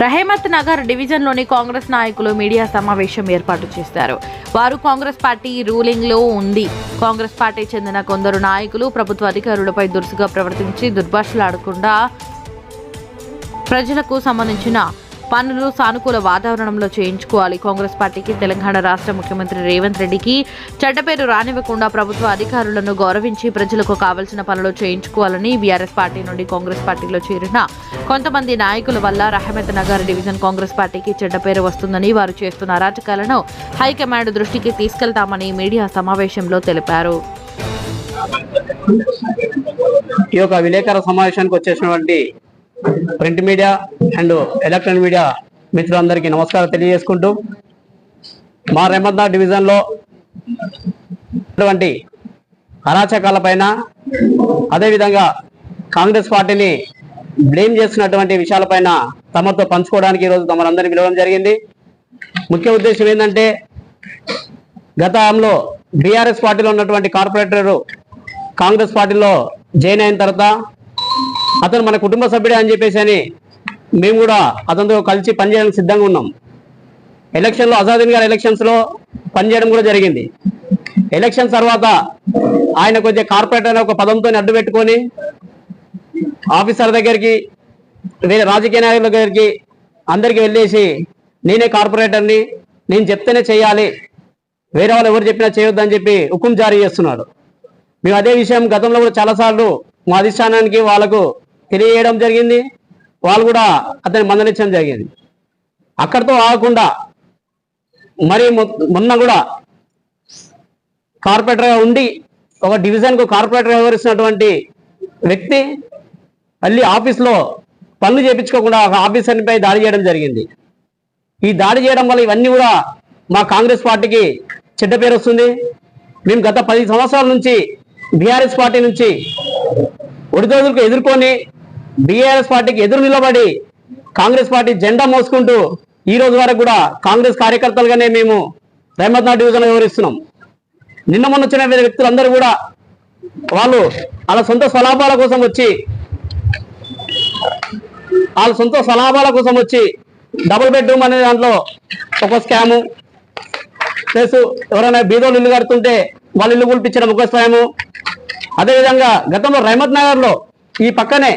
రహేమత్ నగర్ డివిజన్లోని కాంగ్రెస్ నాయకులు మీడియా సమావేశం ఏర్పాటు చేశారు. వారు కాంగ్రెస్ పార్టీ రూలింగ్లో ఉంది. కాంగ్రెస్ పార్టీ చెందిన కొందరు నాయకులు ప్రభుత్వ అధికారులపై దురుసుగా ప్రవర్తించి దుర్భాషలాడకుండా ప్రజలకు సంబంధించిన పనులు సానుకూల వాతావరణంలో చేయించుకోవాలి. కాంగ్రెస్ పార్టీకి తెలంగాణ రాష్ట్ర ముఖ్యమంత్రి రేవంత్ రెడ్డికి చెడ్డ పేరు రానివ్వకుండా ప్రభుత్వ అధికారులను గౌరవించి ప్రజలకు కావలసిన పనులు చేయించుకోవాలని బీఆర్ఎస్ పార్టీ నుండి కాంగ్రెస్ పార్టీలో చేరిన కొంతమంది నాయకుల వల్ల రహమత్ నగర్ డివిజన్ కాంగ్రెస్ పార్టీకి చెడ్డ పేరు వస్తుందని వారు చేస్తున్న అరాచకాలను హైకమాండ్ దృష్టికి తీసుకెళ్తామని మీడియా సమావేశంలో తెలిపారు. ఈ యొక్క విలేకరుల సమావేశానికి వచ్చేసినటువంటి print media and electronic media మిత్రులందరికీ నమస్కారం తెలియజేసుకుంటూ మా రెహమద్నాథ్ డివిజన్లో ఉన్నటువంటి అరాచకాలపైన అదేవిధంగా కాంగ్రెస్ పార్టీని బ్లేమ్ చేస్తున్నటువంటి విషయాలపైన తమతో పంచుకోవడానికి ఈరోజు తమరందరినీ పిలవడం జరిగింది. ముఖ్య ఉద్దేశం ఏంటంటే గతంలో బీఆర్ఎస్ పార్టీలో ఉన్నటువంటి కార్పొరేటర్ కాంగ్రెస్ పార్టీలో జాయిన్ అయిన తర్వాత అతను మన కుటుంబ సభ్యుడే అని చెప్పేసి అని మేము కూడా అతనితో కలిసి పనిచేయడానికి సిద్ధంగా ఉన్నాం. ఎలక్షన్లో అజాదీన్ గారి ఎలక్షన్స్లో పనిచేయడం కూడా జరిగింది. ఎలక్షన్ తర్వాత ఆయన కొద్దిగా కార్పొరేటర్ అనే ఒక పదంతో అడ్డు పెట్టుకొని ఆఫీసర్ దగ్గరికి వేరే రాజకీయ నాయకుల దగ్గరికి అందరికి వెళ్ళేసి నేనే కార్పొరేటర్ని నేను చెప్తేనే చేయాలి వేరే వాళ్ళు ఎవరు చెప్పినా చేయొద్దని చెప్పి హుకుం జారీ చేస్తున్నాడు. మేము అదే విషయం గతంలో కూడా చాలాసార్లు మా అధిష్టానానికి వాళ్ళకు తెలియజేయడం జరిగింది. వాళ్ళు కూడా అతని మందలించడం జరిగింది. అక్కడితో ఆగకుండా మరి మొన్న కూడా కార్పొరేటర్గా ఉండి ఒక డివిజన్కు కార్పొరేటర్ వ్యవహరిస్తున్నటువంటి వ్యక్తి మళ్ళీ ఆఫీస్లో పనులు చేయించుకోకుండా ఒక ఆఫీసర్పై దాడి చేయడం జరిగింది. ఈ దాడి చేయడం వల్ల ఇవన్నీ కూడా మా కాంగ్రెస్ పార్టీకి చెడ్డ పేరు వస్తుంది మేము గత పది సంవత్సరాల నుంచి బీఆర్ఎస్ పార్టీ నుంచి ఒడిదోదులకు ఎదుర్కొని బీఆర్ఎస్ పార్టీకి ఎదురు నిలబడి కాంగ్రెస్ పార్టీ జెండా మోసుకుంటూ ఈ రోజు వరకు కూడా కాంగ్రెస్ కార్యకర్తలుగానే మేము రహమత్నాథ్ డివిజన్ వివరిస్తున్నాం నిన్న మొన్న వచ్చిన వ్యక్తులందరూ కూడా వాళ్ళు వాళ్ళ సొంత స్వలాభాల కోసం వచ్చి వాళ్ళ సొంత స్వలాభాల కోసం వచ్చి డబుల్ బెడ్రూమ్ అనే దాంట్లో ఒక స్కాము ప్లస్ ఎవరైనా బీదోళ్ళు ఇల్లు కడుతుంటే వాళ్ళ ఇల్లు కూల్పించడం ఒక స్కాము. అదేవిధంగా గతంలో రహమత్ నగర్లో ఈ పక్కనే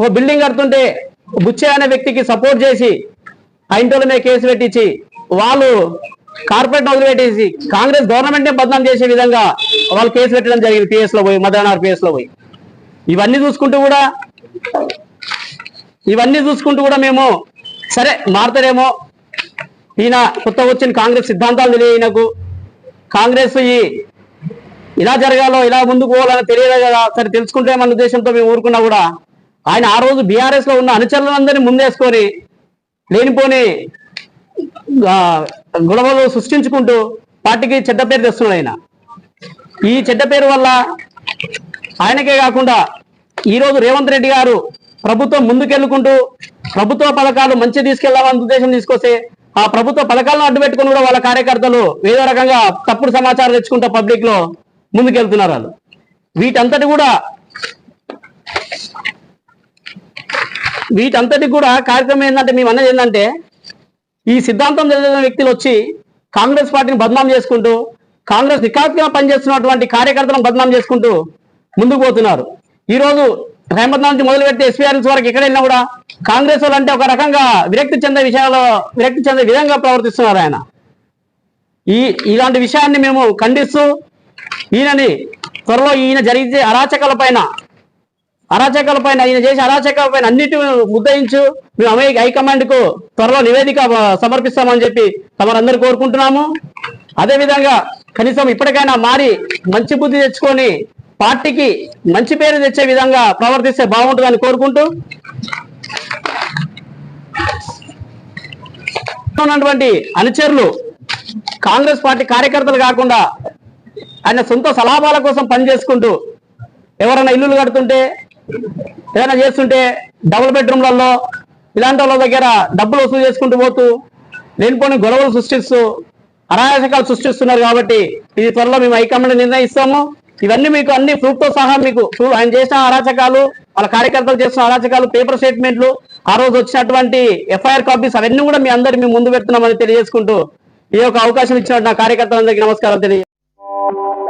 ఓ బిల్డింగ్ కడుతుంటే బుచ్చే అనే వ్యక్తికి సపోర్ట్ చేసి ఐంటోల మీద కేసు పెట్టించి వాళ్ళు కార్పొరేట్ వదిలిపెట్టేసి కాంగ్రెస్ గవర్నమెంట్ బదనాం చేసే విధంగా వాళ్ళు కేసు పెట్టడం జరిగింది పిఎస్లో పోయి మదనార్ పిఎస్లో పోయి. ఇవన్నీ చూసుకుంటూ కూడా ఇవన్నీ చూసుకుంటూ కూడా మేము సరే మారుతారేమో. ఈయన కొత్త వచ్చిన కాంగ్రెస్ సిద్ధాంతాలు తెలియ కాంగ్రెస్ ఈ ఇలా జరగాలో ఇలా ముందుకు పోవాలని తెలియదు కదా. సరే తెలుసుకుంటే మన ఉద్దేశంతో మేము ఊరుకున్నా కూడా ఆయన ఆ రోజు బీఆర్ఎస్లో ఉన్న అనుచరులందరినీ ముందేసుకొని లేనిపోని గొడవలు సృష్టించుకుంటూ పార్టీకి చెడ్డ పేరు తెస్తున్నాడు ఆయన. ఈ చెడ్డ పేరు వల్ల ఆయనకే కాకుండా ఈరోజు రేవంత్ రెడ్డి గారు ప్రభుత్వం ముందుకెళ్ళుకుంటూ ప్రభుత్వ పథకాలు మంచి తీసుకెళ్ళామని ఉద్దేశం తీసుకొస్తే ఆ ప్రభుత్వ పథకాలను అడ్డుపెట్టుకుని కూడా వాళ్ళ కార్యకర్తలు ఏదో రకంగా తప్పుడు సమాచారం తెచ్చుకుంటా పబ్లిక్లో ముందుకెళ్తున్నారు వాళ్ళు. వీటంతటి కూడా వీటంతటి కూడా కార్యక్రమం ఏంటంటే మేము అన్నది ఏంటంటే ఈ సిద్ధాంతం తెలియని వ్యక్తులు వచ్చి కాంగ్రెస్ పార్టీని బదనాం చేసుకుంటూ కాంగ్రెస్ నికాత్గా పనిచేస్తున్నటువంటి కార్యకర్తలను బదనాం చేసుకుంటూ ముందుకు పోతున్నారు. ఈ రోజు రేమత్ మొదలు మొదలుపెట్టి ఎస్పీఆర్ఎస్ వరకు ఎక్కడ వెళ్ళినా కూడా కాంగ్రెస్ వాళ్ళు అంటే ఒక రకంగా విరక్తి చెందే విషయాల్లో విరక్తి చెందే విధంగా ప్రవర్తిస్తున్నారు ఆయన. ఈ ఇలాంటి విషయాన్ని మేము ఖండిస్తూ ఈయనని త్వరలో ఈయన జరిగే అరాచకాల పైన అరాచకాల పైన ఈయన చేసే అరాచకాల పైన అన్నిటి ఉద్దయించు మేము అమెరికా హైకమాండ్కు త్వరలో నివేదిక సమర్పిస్తామని చెప్పి తమరందరూ కోరుకుంటున్నాము. అదేవిధంగా కనీసం ఇప్పటికైనా మారి మంచి బుద్ధి తెచ్చుకొని పార్టీకి మంచి పేరు తెచ్చే విధంగా ప్రవర్తిస్తే బాగుంటుందని కోరుకుంటూ. ఉన్నటువంటి అనుచరులు కాంగ్రెస్ పార్టీ కార్యకర్తలు కాకుండా ఆయన సొంత సలాభాల కోసం పనిచేసుకుంటూ ఎవరైనా ఇల్లులు కడుతుంటే ఏదైనా చేస్తుంటే డబుల్ బెడ్రూమ్లలో ఇలాంటి వాళ్ళ దగ్గర డబ్బులు వసూలు చేసుకుంటూ పోతూ లేనిపోని గొడవలు సృష్టిస్తూ అరాచకాలు సృష్టిస్తున్నారు కాబట్టి ఇది త్వరలో మేము హైకమాండ్ నిర్ణయిస్తాము. ఇవన్నీ మీకు అన్ని ప్రూఫ్తో సహా మీకు ఆయన చేసిన అరాచకాలు వాళ్ళ కార్యకర్తలు చేసిన అరాచకాలు పేపర్ స్టేట్మెంట్లు ఆ రోజు వచ్చినటువంటి ఎఫ్ఐఆర్ కాపీస్ అవన్నీ కూడా మీ అందరి మీ ముందు పెడుతున్నామని తెలియజేసుకుంటూ ఈ యొక్క అవకాశం ఇచ్చినట్టు నా కార్యకర్తలందరికీ నమస్కారం తెలియ thank you.